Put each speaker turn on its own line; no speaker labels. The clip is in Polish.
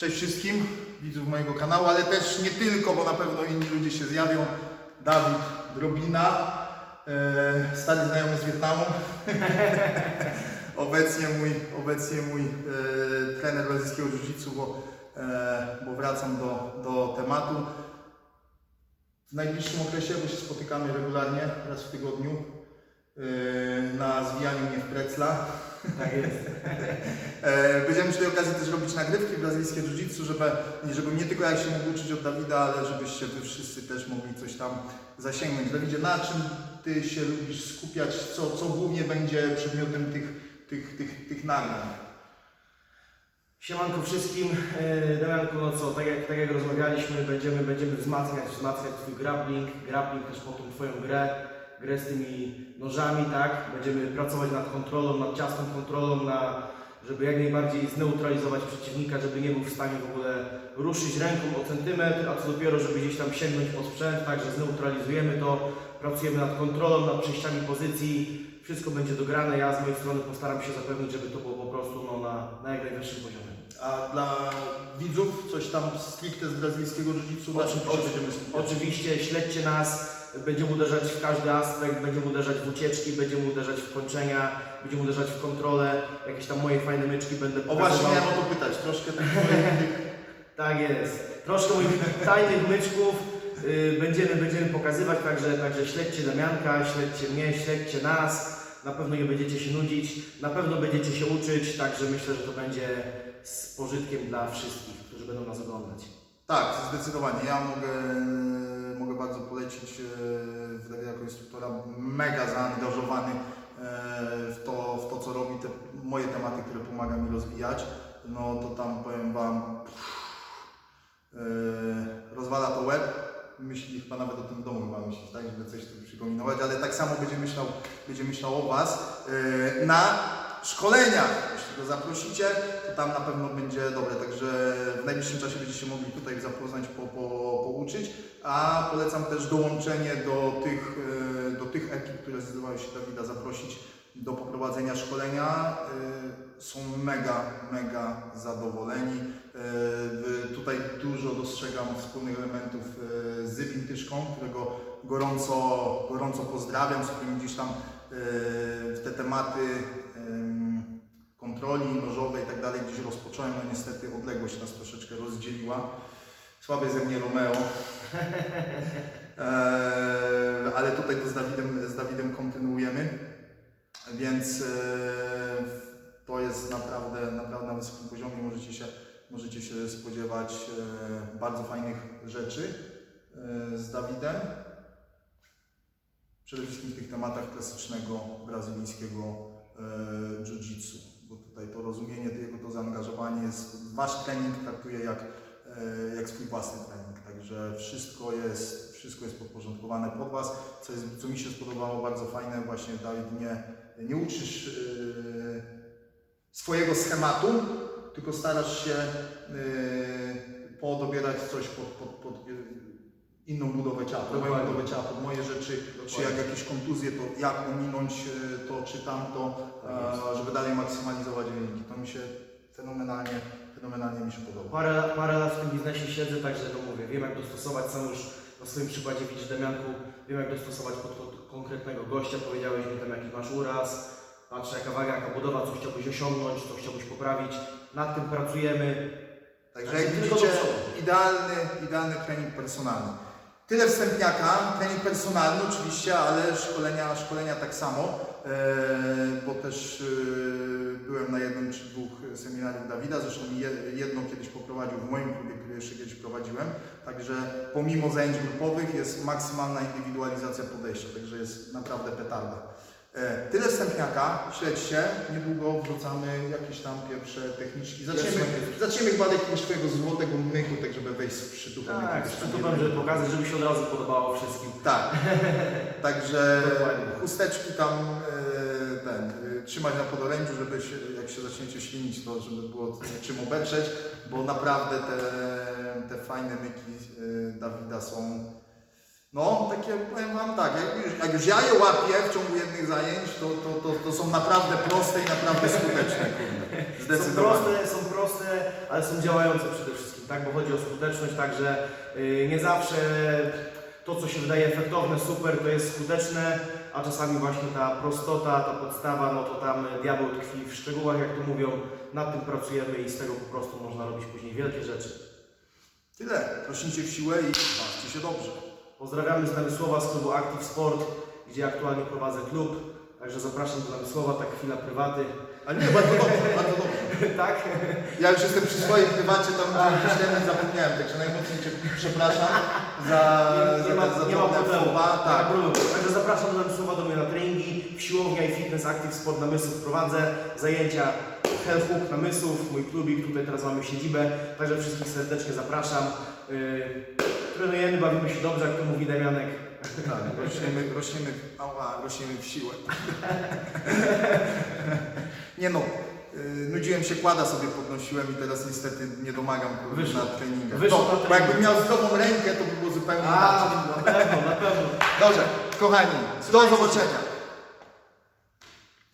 Cześć wszystkim widzów mojego kanału, ale też nie tylko, bo na pewno inni ludzie się zjawią. Dawid Drobina, e, stary znajomy z Wietnamu. obecnie mój, obecnie mój e, trener brazylijskiego jiu-jitsu, bo, e, bo wracam do, do tematu. W najbliższym okresie, bo się spotykamy regularnie, raz w tygodniu, e, na zwijaniu mnie w precla.
Tak jest.
E, Będziemy przy tej okazji też robić nagrywki brazylijskie jiu-jitsu, żeby, nie tylko ja się mógł uczyć od Dawida, ale żebyście wy wszyscy też mogli coś tam zasięgnąć. Dawidzie, na czym ty się lubisz skupiać? Co, co głównie będzie przedmiotem tych, tych, tych, tych nagrań?
Siemanko wszystkim. E, Damianku, no co, tak jak, tak jak rozmawialiśmy, będziemy, będziemy wzmacniać, wzmacniać Twój grappling, grappling też po tą Twoją grę, grę z tymi nożami, tak? Będziemy pracować nad kontrolą, nad ciasną kontrolą, na, żeby jak najbardziej zneutralizować przeciwnika, żeby nie był w stanie w ogóle ruszyć ręką o centymetr, a co dopiero, żeby gdzieś tam sięgnąć po sprzęt, także zneutralizujemy to, pracujemy nad kontrolą, nad przejściami pozycji, wszystko będzie dograne, ja z mojej strony postaram się zapewnić, żeby to było po prostu no, na, na jak najwyższym poziomie.
A dla widzów coś tam stricte z brazylijskiego jiu-jitsu, się będziemy skupiać?
Oczywiście śledźcie nas, będziemy uderzać w każdy aspekt, będziemy uderzać w ucieczki, będziemy uderzać w kończenia, będziemy uderzać w kontrolę, jakieś tam moje fajne myczki będę
O
pokazywał.
właśnie, miałem o to pytać, troszkę tych tych
Tak jest. Troszkę moich tajnych myczków y, będziemy, będziemy pokazywać, także, także śledźcie Damianka, śledźcie mnie, śledźcie nas. Na pewno nie będziecie się nudzić, na pewno będziecie się uczyć, także myślę, że to będzie z pożytkiem dla wszystkich, którzy będą nas oglądać.
Tak, zdecydowanie. Ja mogę, mogę bardzo polecić e, Wtedy jako instruktora mega zaangażowany e, w to, w to, co robi, te moje tematy, które pomaga mi rozwijać. No to tam powiem Wam, e, rozwala to łeb. Myśli chyba nawet o tym domu chyba myślisz, tak, żeby coś tu przypominować, ale tak samo będzie myślał, będzie myślał o Was na szkoleniach. Zaprosicie, to tam na pewno będzie dobre. Także w najbliższym czasie będziecie mogli tutaj zapoznać, po, po, pouczyć. A polecam też dołączenie do tych, e, do tych ekip, które zdecydowały się Dawida zaprosić do poprowadzenia szkolenia. E, Są mega, mega zadowoleni. E, Tutaj dużo dostrzegam wspólnych elementów z Wintyszką, którego gorąco, gorąco pozdrawiam, z którym gdzieś tam w te tematy em, kontroli nożowej i tak dalej gdzieś rozpocząłem, no niestety odległość nas troszeczkę rozdzieliła. Słabe ze mnie Romeo. Eee, ale tutaj to z Dawidem, z Dawidem kontynuujemy. Więc e, to jest naprawdę, naprawdę na wysokim poziomie. Możecie się, możecie się spodziewać e, bardzo fajnych rzeczy e, z Dawidem. Przede wszystkim w tych tematach klasycznego brazylijskiego e, jiu-jitsu, bo tutaj to rozumienie, jego to zaangażowanie jest, wasz trening traktuje jak, e, jak swój własny trening, także wszystko jest, wszystko jest podporządkowane pod was, co, jest, co mi się spodobało bardzo fajne, właśnie Dawid nie, nie uczysz e, swojego schematu, tylko starasz się e, podobierać coś pod, pod, pod e, inną budowę ciała, moją
Dokładnie.
budowę ciała, pod moje rzeczy, czy jak jakieś kontuzje, to jak ominąć e, to czy tamto,
Tak
e, żeby dalej maksymalizować wyniki. To mi się fenomenalnie, fenomenalnie mi się podoba.
Parę, parę lat w tym biznesie siedzę, także no mówię, wiem jak dostosować, sam już na swoim przykładzie widzisz Damianku, wiem jak dostosować pod, pod konkretnego gościa, powiedziałeś mi tam jaki masz uraz, patrzę jaka waga, jaka budowa, co chciałbyś osiągnąć, co chciałbyś poprawić, nad tym pracujemy.
Także
Tak,
jak widzicie, idealny, idealny trening personalny. Tyle wstępniaka, trening personalny oczywiście, ale szkolenia, szkolenia tak samo, e, bo też e, byłem na jednym czy dwóch seminariach Dawida, zresztą je- jedno kiedyś poprowadził w moim klubie, który jeszcze kiedyś prowadziłem, także pomimo zajęć grupowych jest maksymalna indywidualizacja podejścia, także jest naprawdę petarda. E, Tyle wstępniaka, śledźcie, niedługo wrzucamy jakieś tam pierwsze techniczki. Zaczniemy, zaczniemy chyba od jakiegoś twojego złotego mychu, tak żeby wejść z przytupem.
Tak,
jakimś
z przytupem, żeby pokazać, żeby się od razu podobało wszystkim.
Tak. Także chusteczki tam e, ten, e, trzymać na podorędziu, żeby się, jak się zaczniecie ślinić, to żeby było czym obetrzeć, bo naprawdę te, te fajne myki Dawida są no, takie powiem Wam tak, jak już, jak już ja je łapię w ciągu jednych zajęć, to, to, to, to są naprawdę proste i naprawdę skuteczne. Kurde.
Są
Zdecydowanie.
proste, są proste ale są działające przede wszystkim, tak? Bo chodzi o skuteczność, także y, nie zawsze to, co się wydaje efektowne, super, to jest skuteczne, a czasami właśnie ta prostota, ta podstawa, no to tam diabeł tkwi w szczegółach, jak to mówią, nad tym pracujemy i z tego po prostu można robić później wielkie rzeczy.
Tyle. Rośnijcie w siłę i bawcie się dobrze.
Pozdrawiamy z Namysłowa z klubu Active Sport, gdzie aktualnie prowadzę klub, także zapraszam do Namysłowa, tak chwila prywaty.
A nie, bardzo dobrze, bardzo dobrze.
tak?
Ja już jestem przy swoim prywacie, tam ten zapomniałem, także najmocniej Cię przepraszam za,
nie,
za,
nie ma,
za
nie ma problemu.
faux pas.
Tak,
Tak.
Także zapraszam do Namysłowa do mnie na treningi. Siłownia i fitness Active Sport Namysłów prowadzę. Zajęcia Health Hook Namysłów, mój klubik, tutaj teraz mamy siedzibę. Także wszystkich serdecznie zapraszam. Yy, trenujemy, bawimy się dobrze, jak to mówi Damianek.
Tak, rośniemy, rośniemy, ała, rośniemy w siłę. Nie no, yy, nudziłem się, kłada sobie podnosiłem i teraz niestety nie domagam
Wyszło.
na treningach.
Wyszło
no, bo jakbym miał zdrową rękę, to by było zupełnie
A,
inaczej.
na pewno, na pewno.
Dobrze, kochani, do zobaczenia.